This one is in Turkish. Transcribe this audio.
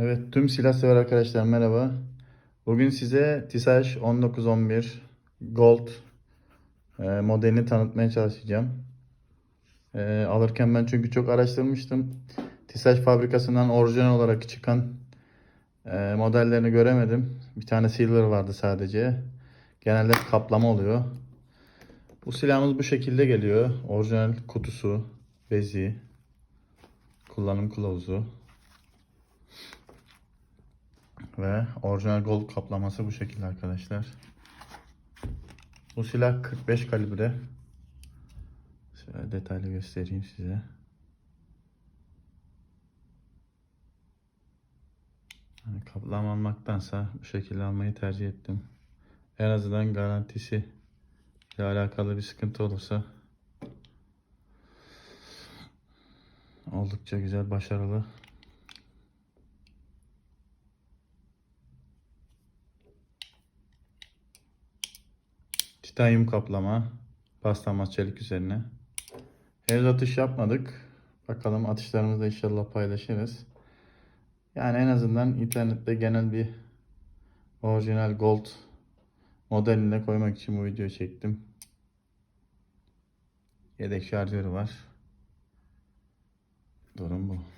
Evet tüm silah sever arkadaşlar merhaba. Bugün size TİSAŞ 1911 Gold e, modelini tanıtmaya çalışacağım. E, alırken ben çünkü çok araştırmıştım. TİSAŞ fabrikasından orijinal olarak çıkan e, modellerini göremedim. Bir tane silver vardı sadece. Genelde kaplama oluyor. Bu silahımız bu şekilde geliyor. Orijinal kutusu, bezi, kullanım kılavuzu. Ve orijinal gold kaplaması bu şekilde arkadaşlar. Bu silah 45 kalibre. Şöyle detaylı göstereyim size. Yani kaplama almaktansa bu şekilde almayı tercih ettim. En azından garantisi ile alakalı bir sıkıntı olursa oldukça güzel, başarılı Titanyum kaplama. Paslanmaz çelik üzerine. Henüz atış yapmadık. Bakalım atışlarımızı da inşallah paylaşırız. Yani en azından internette genel bir orijinal gold modeline koymak için bu videoyu çektim. Yedek şarjörü var. Durum bu.